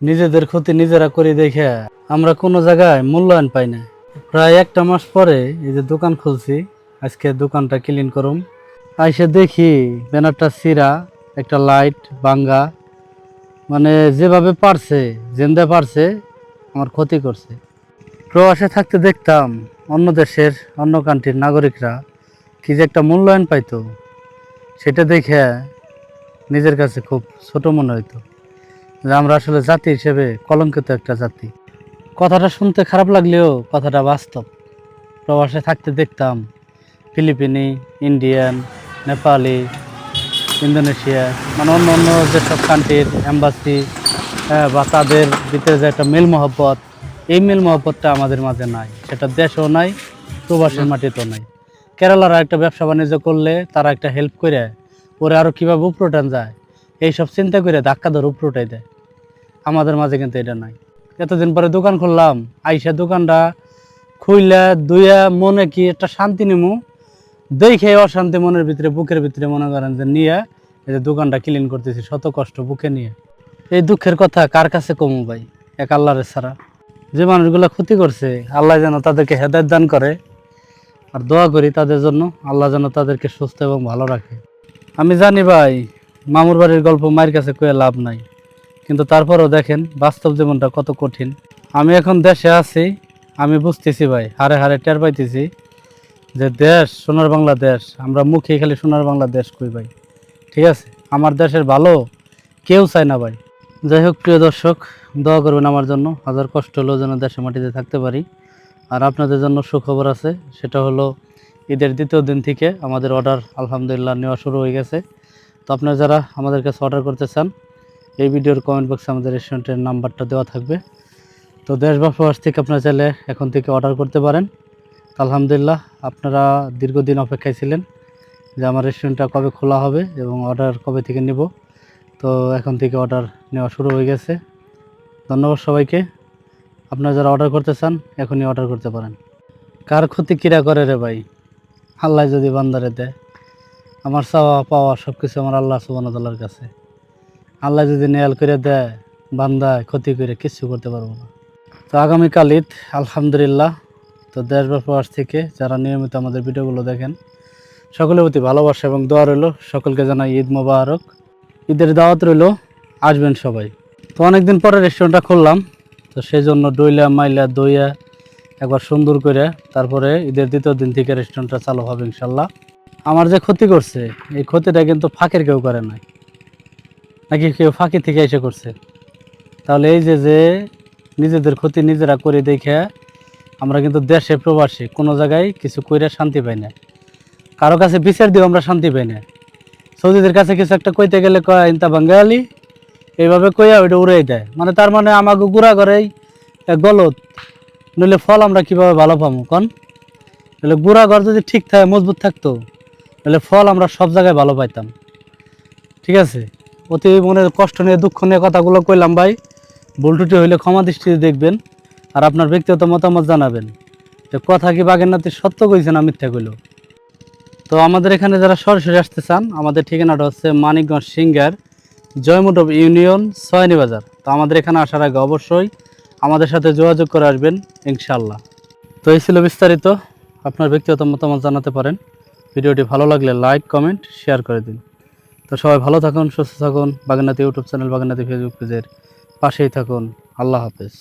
নিজেদের ক্ষতি নিজেরা করি দেখে আমরা কোনো জায়গায় মূল্যায়ন পাই না। প্রায় একটা মাস পরে এই যে দোকান খুলছি, আজকে দোকানটা ক্লিন করুম। আইসে দেখি ব্যানারটা সিরা, একটা লাইট বাঙ্গা মানে যেভাবে পারছে জেন্দে পারছে, আমার ক্ষতি করছে। প্রবাসে থাকতে দেখতাম অন্য দেশের, অন্য কান্ট্রির নাগরিকরা কি যে একটা মূল্যায়ন পাইতো, সেটা দেখে নিজের কাছে খুব ছোট মনে হইতো। যে আমরা আসলে জাতি হিসেবে কলঙ্কিত একটা জাতি। কথাটা শুনতে খারাপ লাগলেও কথাটা বাস্তব। প্রবাসে থাকতে দেখতাম ফিলিপিনি ইন্ডিয়ান নেপালি ইন্দোনেশিয়া মানে অন্য অন্য যেসব কান্ট্রির অ্যাম্বাসি বা তাদের ভিতরে যে একটা মিল মহব্বত এই মিল মহব্বতটা আমাদের মাঝে নাই। সেটা দেশও নাই প্রবাসের মাটিতেও নাই। কেরালার একটা ব্যবসা বাণিজ্য করলে তারা একটা হেল্প করে ওরা আরও কীভাবে উপরোটান যায় এইসব চিন্তা করে ধাক্কা ধরে উপরোটাই দেয়। আমাদের মাঝে কিন্তু এটা নাই। এতদিন পরে দোকান খুললাম, আইসা দোকানটা খুইলা দুইয়া মনে কি একটা শান্তি নিমু। দেখে অশান্তি মনের ভিতরে, বুকের ভিতরে মনে করেন যে নিয়ে এই যে দোকানটা ক্লিন করতেছি, শত কষ্ট বুকে নিয়ে। এই দুঃখের কথা কার কাছে কমু ভাই? এক আল্লাহরের ছাড়া। যে মানুষগুলো ক্ষতি করছে, আল্লাহ যেন তাদেরকে হেদায়ত দান করে। আর দোয়া করি তাদের জন্য, আল্লাহ যেন তাদেরকে সুস্থ এবং ভালো রাখে। আমি জানি ভাই মামুর বাড়ির গল্প মায়ের কাছে কয়ে লাভ নাই। কিন্তু তারপরেও দেখেন বাস্তব জীবনটা কত কঠিন। আমি এখন দেশে আছি, আমি বুঝতেছি ভাই, হারে হারে টের পাইতেছি যে দেশ সোনার বাংলা দেশ আমরা মুখে খালি সোনার বাংলা দেশ কই ভাই। ঠিক আছে, আমার দেশের ভালো কেউ চায় না ভাই। যাই হোক, প্রিয় দর্শক, দোয়া করবেন আমার জন্য, হাজার কষ্ট হলেও যেন দেশে মাটিতে থাকতে পারি। আর আপনাদের জন্য সুখবর আছে, সেটা হলো ঈদের দ্বিতীয় দিন থেকে আমাদের অর্ডার আলহামদুলিল্লাহ নেওয়া শুরু হয়ে গেছে। তো আপনারা যারা আমাদের কাছে অর্ডার করতে চান, এই ভিডিওর কমেন্ট বক্সে আমাদের রেস্টুরেন্টের নাম্বারটা দেওয়া থাকবে। তো দেশ বা প্রবাস থেকে আপনারা চাইলে এখন থেকে অর্ডার করতে পারেন। আলহামদুলিল্লাহ, আপনারা দীর্ঘদিন অপেক্ষায় ছিলেন যে আমার রেস্টুরেন্টটা কবে খোলা হবে এবং অর্ডার কবে থেকে নিব। তো এখন থেকে অর্ডার নেওয়া শুরু হয়ে গেছে। ধন্যবাদ সবাইকে। আপনারা যারা অর্ডার করতে চান, এখনই অর্ডার করতে পারেন। কার ক্ষতি কিরা করে রে ভাই? আল্লাহ যদি বান্দারে দেয়। আমার চাওয়া পাওয়া সব কিছু আমার আল্লাহ সুবানতাল্লার কাছে। আল্লাহ যদি নেয়াল করে দেয় বান্দা ক্ষতি করে কিচ্ছু করতে পারব না। তো আগামীকাল ঈদ, আলহামদুলিল্লাহ। তো দেশ প্রবাস থেকে যারা নিয়মিত আমাদের ভিডিওগুলো দেখেন, সকলের প্রতি ভালোবাসা এবং দোয়া রইল। সকলকে জানাই ঈদ মোবারক। ঈদের দাওয়াত রইল, আসবেন সবাই। তো অনেকদিন পরে রেস্টুরেন্টটা খুললাম। তো সেই জন্য ডইলা, মাইলা, দইয়া একবার সুন্দর করে তারপরে ঈদের দ্বিতীয় দিন থেকে রেস্টুরেন্টটা চালু হবে ইনশাল্লাহ। আমার যে ক্ষতি করছে, এই ক্ষতিটা কিন্তু ফাঁকের কেউ করে নাই। নাকি কেউ ফাঁকি থেকে এসে করছে? তাহলে এই যে যে নিজেদের ক্ষতি নিজেরা করে দেখে আমরা কিন্তু দেশে প্রবাসী, কোনো জায়গায় কিছু কইরা শান্তি পাই না। কারও কাছে বিচার দিয়েও আমরা শান্তি পাই না। সৌদিদের কাছে কিছু একটা কইতে গেলে কয়, ইন্তা বাঙ্গালি? এইভাবে কইয়া ওইটা উড়াই দেয়। মানে তার মানে আমাকে গুড়া করেই গলত। নইলে ফল আমরা কীভাবে ভালো পাবো কন? নইলে গুড়া ঘর যদি ঠিক থাকে, মজবুত থাকতো। তাহলে ফল আমরা সব জায়গায় ভালো পাইতাম। ঠিক আছে? অতি মনে কষ্ট নিয়ে, দুঃখ নিয়ে কথাগুলো কইলাম ভাই। ভুল টুটি হইলে ক্ষমা দৃষ্টিতে দেখবেন আর আপনার ব্যক্তিগত মতামত জানাবেন। যে কথা কি বাগের নাতি সত্য কইছে না মিথ্যা কইল? তো আমাদের এখানে যারা সরাসরি আসতে চান, আমাদের ঠিকানাটা হচ্ছে মানিকগঞ্জ সিঙ্গার জয়মন্ডপ ইউনিয়ন সয়নি বাজার। তো আমাদের এখানে আসার আগে অবশ্যই আমাদের সাথে যোগাযোগ করে আসবেন ইনশাল্লাহ তো এই ছিল বিস্তারিত। আপনার ব্যক্তিগত মতামত জানাতে পারেন। ভিডিওটি ভালো লাগলে লাইক, কমেন্ট, শেয়ার করে দিন। তো সবাই ভালো থাকুন, সুস্থ থাকুন। Baganati YouTube channel Baganati Facebook পেজের পাশেই থাকুন। আল্লাহ হাফেজ।